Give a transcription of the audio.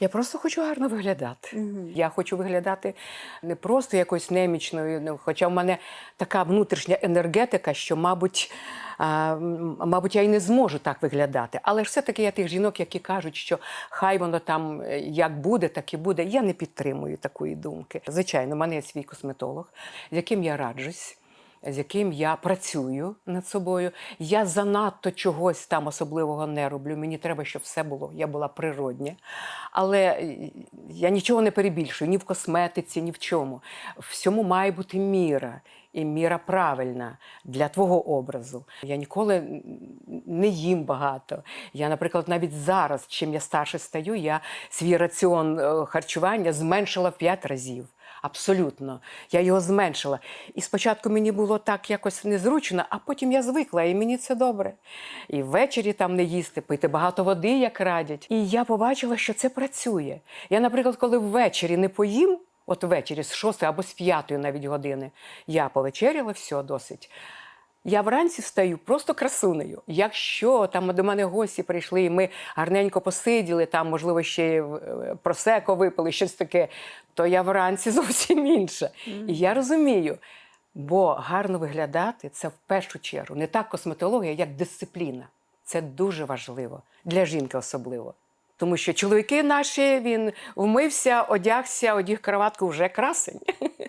Я просто хочу гарно виглядати. Я хочу виглядати не просто якоюсь немічною, ну, хоча в мене така внутрішня енергетика, що, мабуть, а, мабуть, я й не зможу так виглядати. Але ж все-таки я тих жінок, які кажуть, що хай воно там е, як буде, так і буде. Я не підтримую такої думки. Звичайно, в мене є свій косметолог, з яким я раджусь з яким я працюю над собою. Я занадто чогось там особливого не роблю. Мені треба, щоб все було. Я була природня. Але е, я нічого не перебільшую ні в косметиці, ні в чому. Всьому має бути міра. І міра правильна для твого образу. Я ніколи не їм багато. Я, наприклад, навіть зараз, чим я старше стаю, я свій раціон е, харчування зменшила в 5 разів. Абсолютно. Я його зменшила. І спочатку мені було так якось незручно, а потім я звикла, і мені це добре. І ввечері там не їсти, пити багато води, як радять. І я побачила, що це працює. Я, наприклад, коли ввечері не поїм, от ввечері з 6 або з 5 навіть години, я повечеряла, все досить. Я вранці встаю просто красунею. Якщо там до мене гості прийшли, і ми гарненько посиділи, там, можливо, ще е, просеко випили, щось таке, то я вранці зовсім інша. І я розумію, бо гарно виглядати це в першу чергу не так косметологія, як дисципліна. Це дуже важливо для жінки особливо. Тому що чоловіки наші, він вмився, одягся, одяг краватку вже красень.